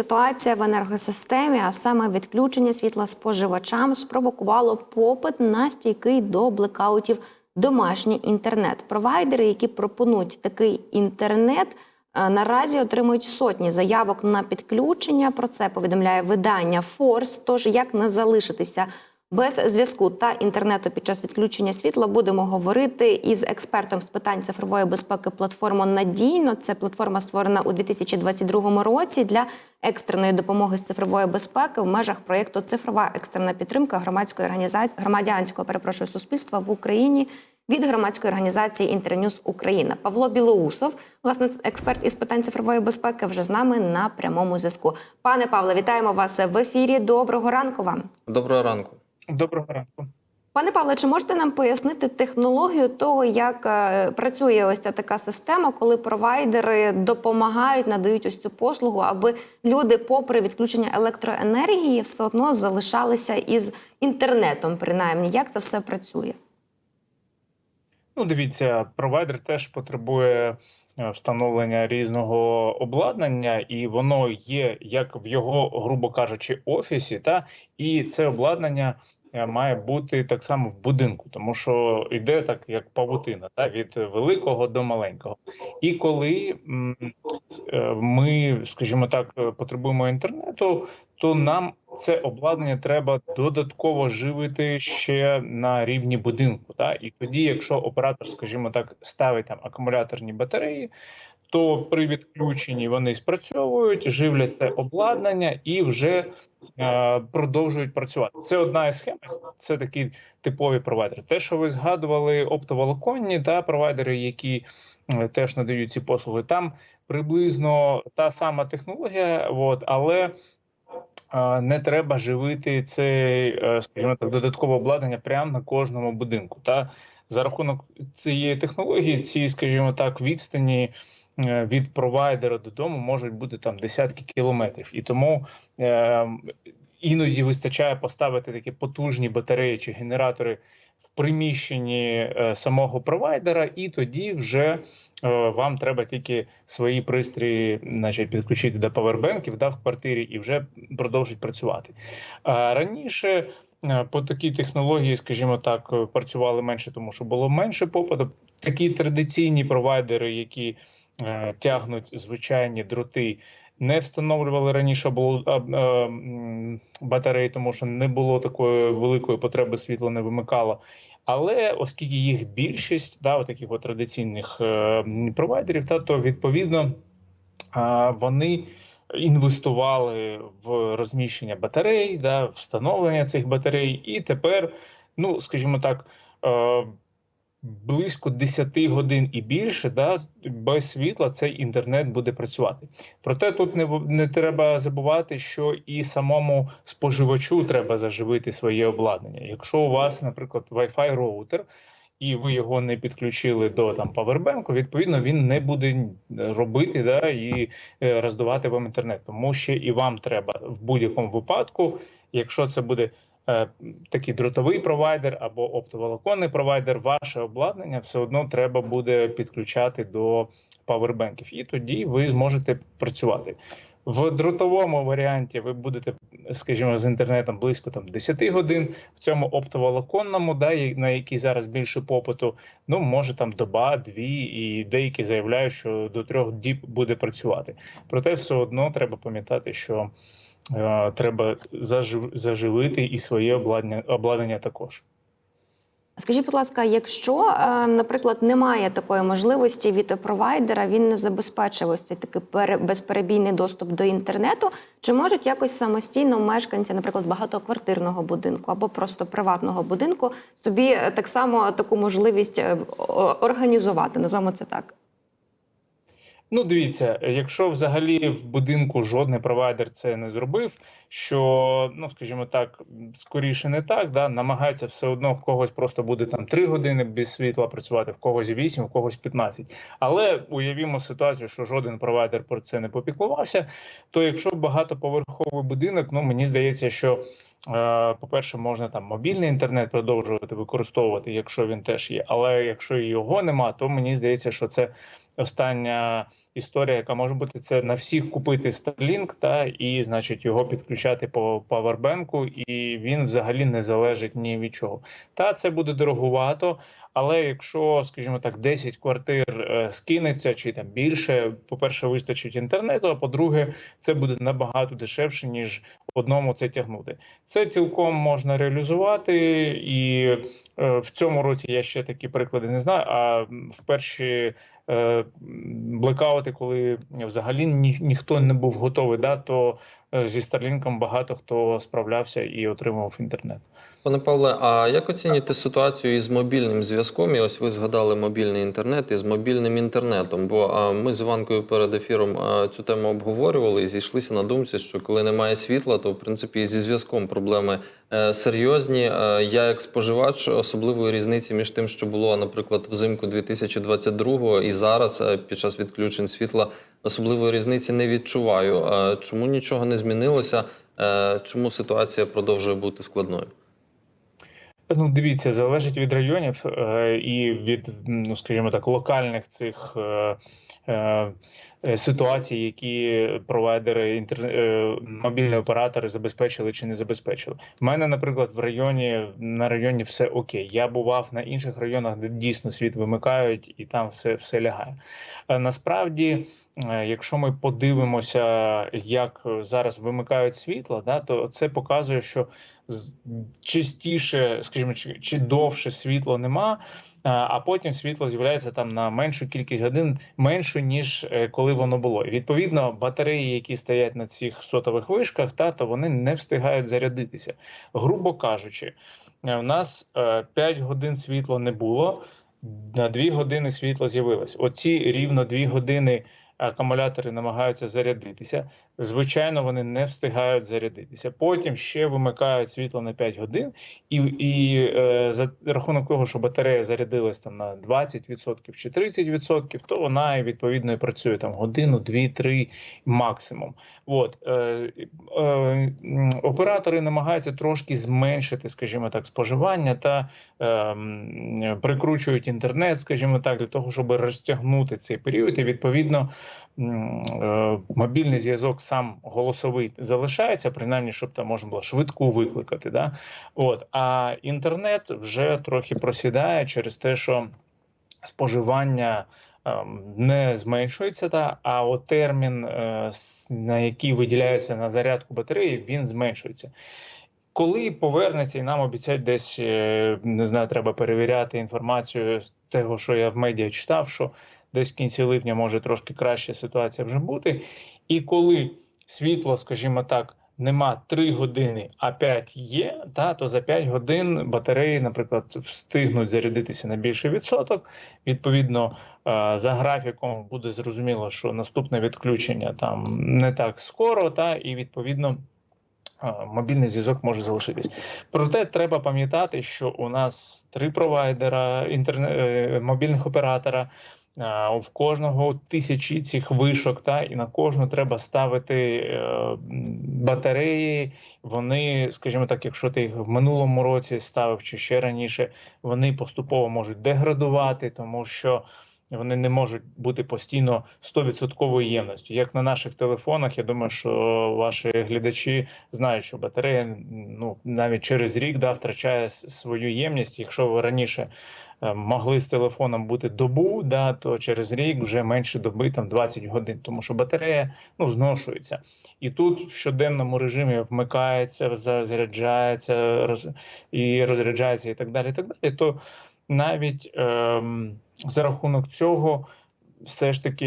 ситуація в енергосистемі, а саме відключення світла споживачам, спровокувало попит на стійкий до блекаутів домашній інтернет. Провайдери, які пропонують такий інтернет, е, наразі отримують сотні заявок на підключення. Про це повідомляє видання Форс. Тож як не залишитися без зв'язку та інтернету під час відключення світла будемо говорити із експертом з питань цифрової безпеки платформи Надійно. Це платформа створена у 2022 році для екстреної допомоги з цифрової безпеки в межах проєкту Цифрова екстрена підтримка громадської організації громадянського перепрошую суспільства в Україні від громадської організації Інтерньюз Україна. Павло Білоусов, власне, експерт із питань цифрової безпеки, вже з нами на прямому зв'язку. Пане Павле, вітаємо вас в ефірі. Доброго ранку вам. Доброго ранку. Доброго ранку. Пане Павле, чи можете нам пояснити технологію того, як е, працює ось ця така система, коли провайдери допомагають, надають ось цю послугу, аби люди, попри відключення електроенергії, все одно залишалися із інтернетом, принаймні, як це все працює? Ну, дивіться, провайдер теж потребує е, встановлення різного обладнання, і воно є як в його, грубо кажучи, офісі, та і це обладнання е, має бути так само в будинку, тому що йде так, як павутина, та від великого до маленького. І коли е, ми, скажімо так, потребуємо інтернету, то нам це обладнання треба додатково живити ще на рівні будинку. Та? І тоді, якщо оператор, скажімо так, ставить там акумуляторні батареї, то при відключенні вони спрацьовують, живлять це обладнання і вже е, продовжують працювати. Це одна із схем, це такі типові провайдери. Те, що ви згадували, оптоволоконні та провайдери, які е, теж надають ці послуги, там приблизно та сама технологія, от, але не треба живити це, е, скажімо так, додаткове обладнання прямо на кожному будинку. Та за рахунок цієї технології, ці, скажімо так, відстані е, від провайдера додому можуть бути там десятки кілометрів, і тому е, іноді вистачає поставити такі потужні батареї чи генератори в приміщенні е, самого провайдера, і тоді вже е, вам треба тільки свої пристрої, значить, підключити до павербенків да, в квартирі і вже продовжить працювати. Раніше. е, По такій технології, скажімо так, працювали менше, тому що було менше попиту. Такі традиційні провайдери, які е, тягнуть звичайні дроти, не встановлювали раніше було батареї, тому що не було такої великої потреби, світло не вимикало. Але оскільки їх більшість, да, таких традиційних е, провайдерів, та то відповідно а, вони інвестували в розміщення батарей, да, встановлення цих батарей, і тепер, ну скажімо так. Е, Близько 10 годин і більше, да, без світла цей інтернет буде працювати. Проте тут не, не треба забувати, що і самому споживачу треба заживити своє обладнання. Якщо у вас, наприклад, Wi-Fi роутер, і ви його не підключили до там павербенку, відповідно він не буде робити да, і е, роздавати вам інтернет. Тому що і вам треба в будь-якому випадку, якщо це буде е, такий дротовий провайдер або оптоволоконний провайдер, ваше обладнання все одно треба буде підключати до павербенків, і тоді ви зможете працювати. В дротовому варіанті ви будете, скажімо, з інтернетом близько там 10 годин. В цьому оптоволоконному, да, на який зараз більше попиту, ну може там доба, дві, і деякі заявляють, що до трьох діб буде працювати. Проте все одно треба пам'ятати, що е, треба зажив, заживити і своє обладнання, обладнання також. Скажіть, будь ласка, якщо, е, наприклад, немає такої можливості від провайдера, він не забезпечив ось цей такий пере- безперебійний доступ до інтернету, чи можуть якось самостійно мешканці, наприклад, багатоквартирного будинку або просто приватного будинку, собі е, так само таку можливість е, організувати, назвемо це так? Ну, дивіться, якщо взагалі в будинку жодний провайдер це не зробив, що ну скажімо так, скоріше не так, да намагаються все одно в когось просто буде там 3 години без світла працювати, в когось 8, в когось 15. Але уявімо ситуацію, що жоден провайдер про це не попіклувався. То якщо багатоповерховий будинок, ну мені здається, що По-перше, можна там мобільний інтернет продовжувати використовувати, якщо він теж є. Але якщо його нема, то мені здається, що це остання історія, яка може бути це на всіх купити Starlink, та і значить його підключати по павербенку, і він взагалі не залежить ні від чого. Та це буде дорогувато. Але якщо, скажімо так, 10 квартир е, скинеться чи там більше, по-перше, вистачить інтернету. А по-друге, це буде набагато дешевше ніж одному це тягнути. Це цілком можна реалізувати, і е, в цьому році я ще такі приклади не знаю. А в перші е, блекаути, коли взагалі ні, ніхто не був готовий, да, то е, зі Старлінком багато хто справлявся і отримував інтернет. Пане Павле, а як оцінюєте ситуацію із мобільним зв'язком? І ось ви згадали мобільний інтернет із мобільним інтернетом. Бо ми з Іванкою перед ефіром цю тему обговорювали і зійшлися на думці, що коли немає світла, то в принципі зі зв'язком проблеми е, серйозні. Е, я як споживач особливої різниці між тим, що було, наприклад, взимку 2022 і зараз е, під час відключень світла, особливої різниці не відчуваю. Чому нічого не змінилося? Чому ситуація продовжує бути складною? Ну, дивіться, залежить від районів е, і від, ну скажімо так, локальних цих е, е, ситуацій, які провайдери інтер... мобільні оператори забезпечили чи не забезпечили. У мене, наприклад, в районі на районі все окей. Я бував на інших районах, де дійсно світ вимикають, і там все, все лягає. Насправді, якщо ми подивимося, як зараз вимикають світло, да, то це показує, що частіше, скажімо, чи, чи довше світло нема, а- а потім світло з'являється там на меншу кількість годин, меншу ніж е, коли воно було. І відповідно, батареї, які стоять на цих сотових вишках, та то вони не встигають зарядитися. Грубо кажучи, е, у нас 5 годин світла не було. На 2 години світло з'явилось. Оці рівно 2 години акумулятори намагаються зарядитися. Звичайно, вони не встигають зарядитися. Потім ще вимикають світло на 5 годин, і, і е, за рахунок того, що батарея зарядилась там на 20% чи 30%, то вона відповідно і працює там годину, дві, три максимум. От е, е, оператори намагаються трошки зменшити, скажімо так, споживання та е, прикручують інтернет, скажімо так, для того, щоб розтягнути цей період. І відповідно е, мобільний зв'язок сам голосовий залишається, принаймні, щоб там можна було швидко викликати. Да? От, а інтернет вже трохи просідає через те, що споживання. ем, Не зменшується, та а от термін, е, на який виділяється на зарядку батареї, він зменшується. Коли повернеться, і нам обіцяють десь е, не знаю, треба перевіряти інформацію з того, що я в медіа читав, що десь в кінці липня може трошки краща ситуація вже бути. І коли світло, скажімо так, нема 3 години, а 5 є, та, то за 5 годин батареї, наприклад, встигнуть зарядитися на більший відсоток. Відповідно, е, за графіком буде зрозуміло, що наступне відключення там не так скоро, та і відповідно. е, Мобільний зв'язок може залишитись. Проте треба пам'ятати, що у нас три провайдера інтерне... е, мобільних оператора. А, В кожного тисячі цих вишок, та і на кожну треба ставити е, батареї. Вони, скажімо так, якщо ти їх в минулому році ставив чи ще раніше, вони поступово можуть деградувати, тому що вони не можуть бути постійно 100% ємністю. Як на наших телефонах, я думаю, що ваші глядачі знають, що батарея ну навіть через рік да, втрачає свою ємність. Якщо ви раніше е, могли з телефоном бути добу, да, то через рік вже менше доби, там 20 годин, тому що батарея ну, зношується. І тут в щоденному режимі вмикається, заряджається роз, і розряджається, і так далі. І так далі. То навіть ем, за рахунок цього, все ж таки.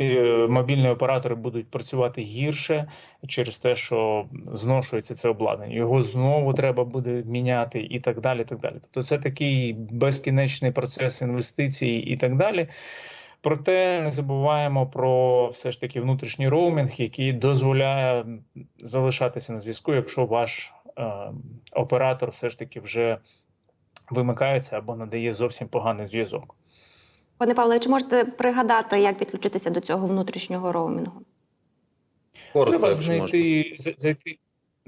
е, Мобільні оператори будуть працювати гірше через те, що зношується це обладнання. Його знову треба буде міняти, і так далі. Так далі. Тобто, це такий безкінечний процес інвестицій і так далі. Проте не забуваємо про все ж таки внутрішній роумінг, який дозволяє залишатися на зв'язку, якщо ваш е, оператор все ж таки вже вимикається або надає зовсім поганий зв'язок. Пане Павле, чи можете пригадати, як підключитися до цього внутрішнього роумінгу? Коротко, Треба знайти зайти.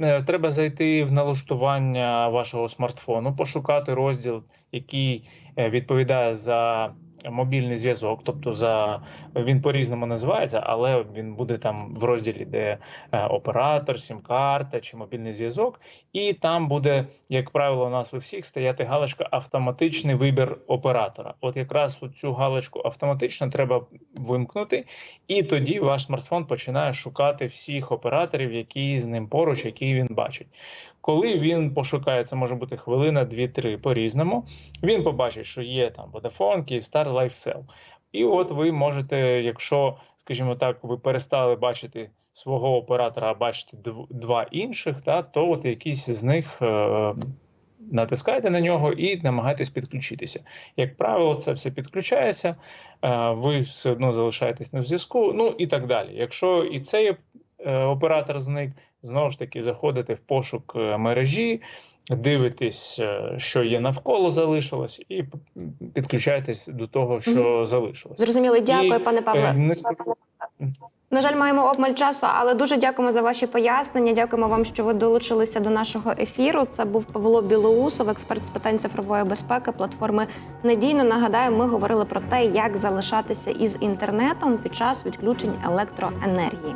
е, треба зайти в налаштування вашого смартфону, пошукати розділ, який е, відповідає за мобільний зв'язок, тобто за він по-різному називається, але він буде там в розділі, де е, оператор, сім-карта чи мобільний зв'язок, і там буде, як правило, у нас у всіх стояти галочка автоматичний вибір оператора. От якраз цю галочку автоматично треба вимкнути, і тоді ваш смартфон починає шукати всіх операторів, які з ним поруч, які він бачить. Коли він пошукає, це може бути хвилина, дві-три по-різному. Він побачить, що є там Vodafone, Kyivstar, LifeSell. І от ви можете, якщо, скажімо так, ви перестали бачити свого оператора, а бачите два інших, та, то от якісь з них е, натискайте на нього і намагайтесь підключитися. Як правило, це все підключається, е, ви все одно залишаєтесь на зв'язку, ну і так далі. Якщо і цей оператор зник, знову ж таки заходите в пошук е, мережі, дивитесь, е, що є навколо залишилось, і п- підключаєтесь до того, що залишилось. Зрозуміло, дякую, І, пане Е, Павле. не На жаль, маємо обмаль часу, але дуже дякуємо за ваші пояснення. Дякуємо вам, що ви долучилися до нашого ефіру. Це був Павло Білоусов, експерт з питань цифрової безпеки платформи Надійно. Нагадаю, ми говорили про те, як залишатися із інтернетом під час відключень електроенергії.